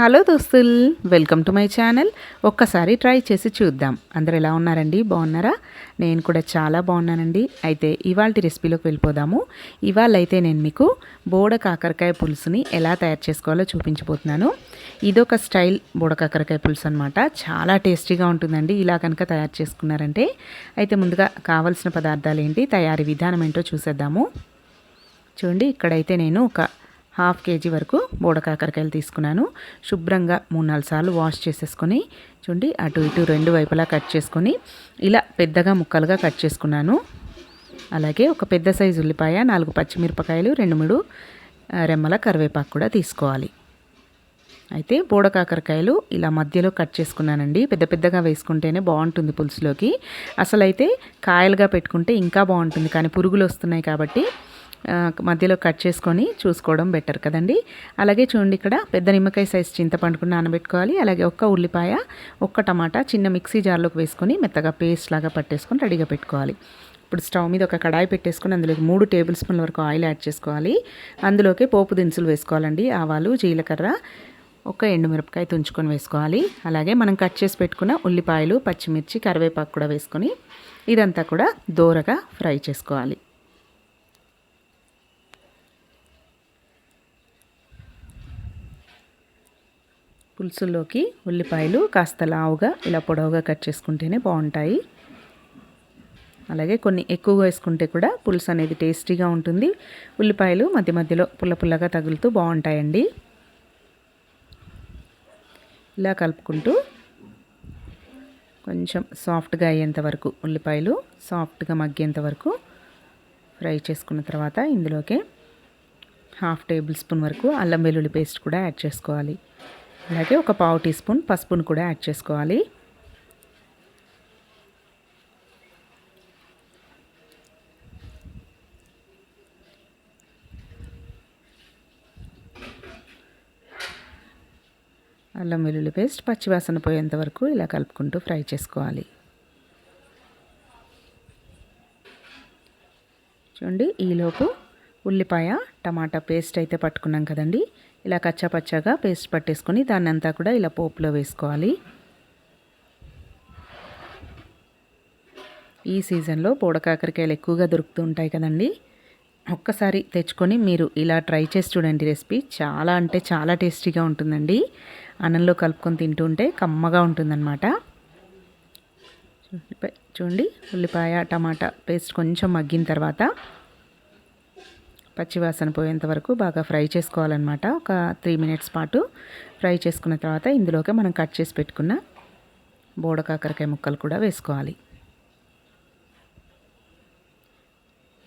Hello దోస్తుల్ welcome to my channel. ఒక్కసారి try చేసి చూద్దాం. అందరు ఎలా ఉన్నారండి? బాగున్నారా? నేను కూడా చాలా బాగున్నానండి. అయితే ఇవాళ రెసిపీలోకి వెళ్ళిపోదాము. ఇవాళ అయితే నేను మీకు బోడ కాకరకాయ పులుసుని ఎలా తయారు చేసుకోవాలో చూపించబోతున్నాను. ఇదొక స్టైల్ బోడ కాకరకాయ పులుసు అనమాట చాలా టేస్టీగా ఉంటుందండి. ఇలా కనుక తయారు చేసుకున్నారంటే అయితే ముందుగా కావలసిన పదార్థాలు ఏంటి తయారీ విధానం ఏంటో చూసేద్దాము. చూడండి ఇక్కడైతే నేను ఒక హాఫ్ కేజీ వరకు బోడకాకరకాయలు తీసుకున్నాను. శుభ్రంగా మూడు నాలుగు సార్లు వాష్ చేసేసుకొని చూడండి అటు ఇటు రెండు వైపులా కట్ చేసుకొని ఇలా పెద్దగా ముక్కలుగా కట్ చేసుకున్నాను. అలాగే ఒక పెద్ద సైజు ఉల్లిపాయ నాలుగు పచ్చిమిరపకాయలు రెండు మూడు రెమ్మల కరివేపాకు కూడా తీసుకోవాలి. అయితే బోడకాకరకాయలు ఇలా మధ్యలో కట్ చేసుకున్నానండి. పెద్ద పెద్దగా వేసుకుంటేనే బాగుంటుంది పులుసులోకి. అసలు అయితే కాయలుగా పెట్టుకుంటే ఇంకా బాగుంటుంది. కానీ పురుగులు వస్తున్నాయి కాబట్టి మధ్యలో కట్ చేసుకొని చూసుకోవడం బెటర్ కదండి. అలాగే చూడండి ఇక్కడ పెద్ద నిమ్మకాయ సైజ్ చింతపండుకు నానబెట్టుకోవాలి. అలాగే ఒక్క ఉల్లిపాయ ఒక్క టమాటా చిన్న మిక్సీ జార్లోకి వేసుకొని మెత్తగా పేస్ట్ లాగా పట్టేసుకొని రెడీగా పెట్టుకోవాలి. ఇప్పుడు స్టవ్ మీద ఒక కడాయి పెట్టేసుకొని అందులోకి మూడు టేబుల్ స్పూన్ల వరకు ఆయిల్ యాడ్ చేసుకోవాలి. అందులోకి పోపు దినుసులు వేసుకోవాలండి. ఆవాలు జీలకర్ర ఒక ఎండుమిరపకాయ తుంచుకొని వేసుకోవాలి. అలాగే మనం కట్ చేసి పెట్టుకున్న ఉల్లిపాయలు పచ్చిమిర్చి కరివేపాకు కూడా వేసుకొని ఇదంతా కూడా దోరగా ఫ్రై చేసుకోవాలి. పులుసుల్లోకి ఉల్లిపాయలు కాస్త లావుగా ఇలా పొడవుగా కట్ చేసుకుంటేనే బాగుంటాయి. అలాగే కొన్ని ఎక్కువగా వేసుకుంటే కూడా పులుసు అనేది టేస్టీగా ఉంటుంది. ఉల్లిపాయలు మధ్య మధ్యలో పుల్ల పుల్లగా తగులుతూ బాగుంటాయండి. ఇలా కలుపుకుంటూ కొంచెం సాఫ్ట్గా అయ్యేంత వరకు ఉల్లిపాయలు సాఫ్ట్గా మగ్గేంత వరకు ఫ్రై చేసుకున్న తర్వాత ఇందులోకి హాఫ్ టేబుల్ స్పూన్ వరకు అల్లం వెల్లుల్లి పేస్ట్ కూడా యాడ్ చేసుకోవాలి. అలాగే ఒక పావు టీ స్పూన్ పసుపును కూడా యాడ్ చేసుకోవాలి. అల్లం వెల్లుల్లి పేస్ట్ పచ్చివాసన పోయేంత వరకు ఇలా కలుపుకుంటూ ఫ్రై చేసుకోవాలి. చూడండి ఈలోపు ఉల్లిపాయ టమాటా పేస్ట్ అయితే పట్టుకున్నాం కదండి. ఇలా కచ్చాపచ్చాగా పేస్ట్ పట్టేసుకొని దాన్ని అంతా కూడా ఇలా పోపులో వేసుకోవాలి. ఈ సీజన్లో పూడకాకరికాయలు ఎక్కువగా దొరుకుతూ ఉంటాయి కదండి. ఒక్కసారి తెచ్చుకొని మీరు ఇలా ట్రై చేసి చూడండి రెసిపీ. చాలా అంటే చాలా టేస్టీగా ఉంటుందండి. అన్నంలో కలుపుకొని తింటుంటే కమ్మగా ఉంటుందన్నమాట. చూడండి ఉల్లిపాయ టమాటా పేస్ట్ కొంచెం మగ్గిన తర్వాత పచ్చివాసన పోయేంత వరకు బాగా ఫ్రై చేసుకోవాలన్నమాట. ఒక త్రీ మినిట్స్ పాటు ఫ్రై చేసుకున్న తర్వాత ఇందులోకి మనం కట్ చేసి పెట్టుకున్న బోడ కాకరకాయ ముక్కలు కూడా వేసుకోవాలి.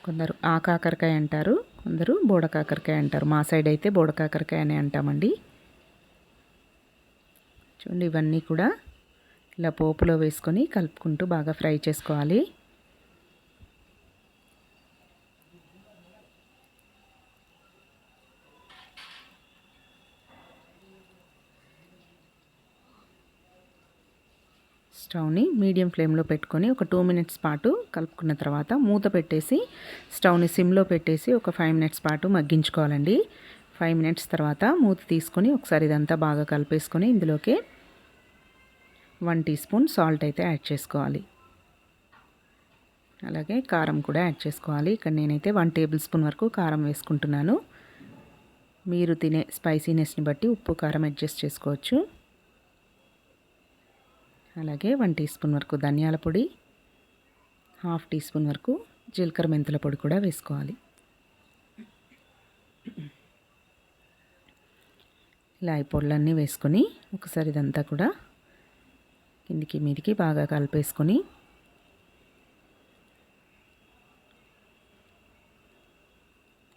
కొందరు ఆ కాకరకాయ అంటారు కొందరు బోడ కాకరకాయ అంటారు. మా సైడ్ అయితే బోడ కాకరకాయ అని అంటామండి. చూడండి ఇవన్నీ కూడా ఇలా పోపులో వేసుకొని కలుపుకుంటూ బాగా ఫ్రై చేసుకోవాలి. స్టవ్ని మీడియం ఫ్లేమ్లో పెట్టుకొని ఒక టూ మినిట్స్ పాటు కలుపుకున్న తర్వాత మూత పెట్టేసి స్టవ్ని సిమ్లో పెట్టేసి ఒక ఫైవ్ మినిట్స్ పాటు మగ్గించుకోవాలండి. ఫైవ్ మినిట్స్ తర్వాత మూత తీసుకొని ఒకసారి ఇదంతా బాగా కలిపేసుకొని ఇందులోకి వన్ టీ స్పూన్ సాల్ట్ అయితే యాడ్ చేసుకోవాలి. అలాగే కారం కూడా యాడ్ చేసుకోవాలి. ఇక్కడ నేనైతే వన్ టేబుల్ స్పూన్ వరకు కారం వేసుకుంటున్నాను. మీరు తినే స్పైసీనెస్ని బట్టి ఉప్పు కారం అడ్జస్ట్ చేసుకోవచ్చు. అలాగే వన్ టీ స్పూన్ వరకు ధనియాల పొడి హాఫ్ టీ స్పూన్ వరకు జీలకర్ర మెంతుల పొడి కూడా వేసుకోవాలి. ఇలా ఈ పొడులన్నీ వేసుకొని ఒకసారి ఇదంతా కూడా కిందికి మీదికి బాగా కలిపేసుకొని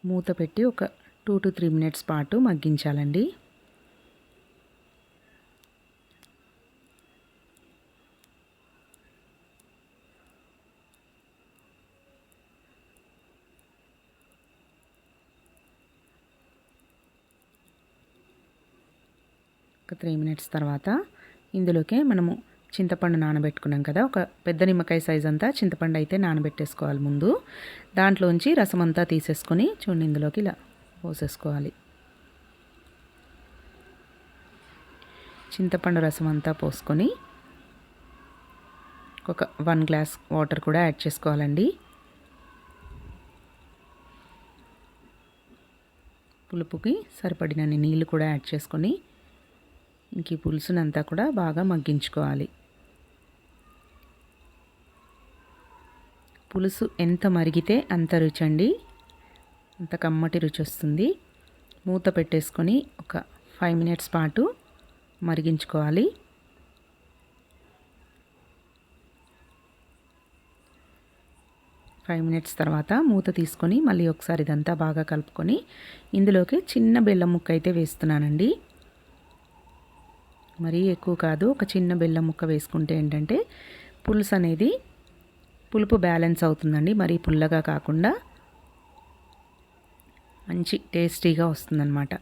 మూత పెట్టి ఒక టూ టు త్రీ మినిట్స్ పాటు మగ్గించాలండి. ఒక త్రీ మినిట్స్ తర్వాత ఇందులోకే మనము చింతపండు నానబెట్టుకున్నాం కదా ఒక పెద్ద నిమ్మకాయ సైజ్ అంతా చింతపండు అయితే నానబెట్టేసుకోవాలి ముందు. దాంట్లోంచి రసం అంతా తీసేసుకొని చూడండి ఇందులోకి ఇలా పోసేసుకోవాలి. చింతపండు రసం అంతా పోసుకొని ఒక వన్ గ్లాస్ వాటర్ కూడా యాడ్ చేసుకోవాలండి. పులుపుకి సరిపడినన్ని నీళ్ళు కూడా యాడ్ చేసుకొని ఇంక ఈ పులుసునంతా కూడా బాగా మగ్గించుకోవాలి. పులుసు ఎంత మరిగితే అంత రుచి అండి అంత కమ్మటి రుచి వస్తుంది మూత పెట్టేసుకొని ఒక ఫైవ్ మినిట్స్ పాటు మరిగించుకోవాలి. ఫైవ్ మినిట్స్ తర్వాత మూత తీసుకొని మళ్ళీ ఒకసారి ఇదంతా బాగా కలుపుకొని ఇందులోకి చిన్న బెల్లం ముక్క అయితే వేస్తున్నానండి. మరీ ఎక్కువ కాదు ఒక చిన్న బెల్లం ముక్క వేసుకుంటే ఏంటంటే పులుసు అనేది పులుపు బ్యాలెన్స్ అవుతుందండి. మరీ పుల్లగా కాకుండా మంచి టేస్టీగా వస్తుందన్నమాట.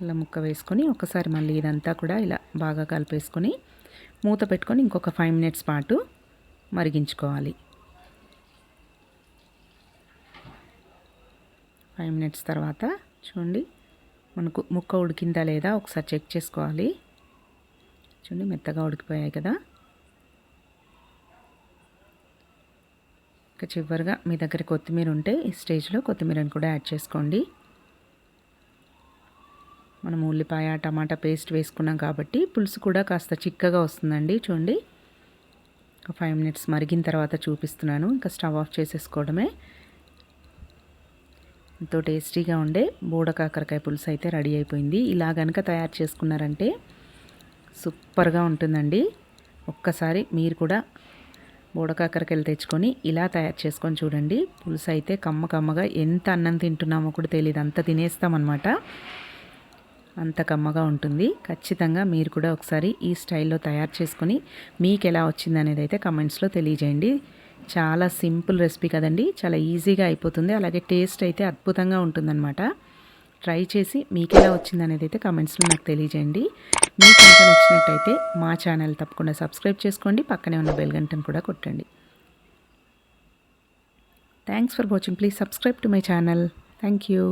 అలా ముక్క వేసుకొని ఒకసారి మళ్ళీ ఇదంతా కూడా ఇలా బాగా కలిపేసుకొని మూత పెట్టుకొని ఇంకొక ఫైవ్ మినిట్స్ పాటు మరిగించుకోవాలి. ఫైవ్ మినిట్స్ తర్వాత చూడండి మనకు ముక్క ఉడికిందా లేదా ఒకసారి చెక్ చేసుకోవాలి. చూడండి మెత్తగా ఉడికిపోయాయి కదా. ఇంకా చివరిగా మీ దగ్గర కొత్తిమీర ఉంటే ఈ స్టేజ్లో కొత్తిమీరని కూడా యాడ్ చేసుకోండి. మనం ఉల్లిపాయ టమాటా పేస్ట్ వేసుకున్నాం కాబట్టి పులుసు కూడా కాస్త చిక్కగా వస్తుందండి. చూడండి ఒక ఫైవ్ మినిట్స్ మరిగిన తర్వాత చూపిస్తున్నాను. ఇంకా స్టవ్ ఆఫ్ చేసేసుకోవడమే. ఎంతో టేస్టీగా ఉండే బోడ కాకరకాయ పులుసు అయితే రెడీ అయిపోయింది. ఇలా కనుక తయారు చేసుకున్నారంటే సూపర్గా ఉంటుందండి. ఒక్కసారి మీరు కూడా బోడకాకరకాయలు తెచ్చుకొని ఇలా తయారు చేసుకొని చూడండి. పులుసు అయితే కమ్మ కమ్మగా ఎంత అన్నం తింటున్నామో కూడా తెలియదు. అంత తినేస్తామన్నమాట. అంత కమ్మగా ఉంటుంది. ఖచ్చితంగా మీరు కూడా ఒకసారి ఈ స్టైల్లో తయారు చేసుకొని మీకు ఎలా వచ్చింది అనేది అయితే కమెంట్స్లో తెలియజేయండి. చాలా సింపుల్ రెసిపీ కదండి. చాలా ఈజీగా అయిపోతుంది. అలాగే టేస్ట్ అయితే అద్భుతంగా ఉంటుందన్నమాట. ట్రై చేసి మీకు ఎలా వచ్చింది అనేది అయితే కమెంట్స్లో నాకు తెలియజేయండి. మీకు కనుక నచ్చినట్టయితే మా ఛానల్ తప్పకుండా సబ్స్క్రైబ్ చేసుకోండి. పక్కనే ఉన్న బెల్ గంటను కూడా కొట్టండి. Thanks for watching. Please subscribe to my channel. Thank you.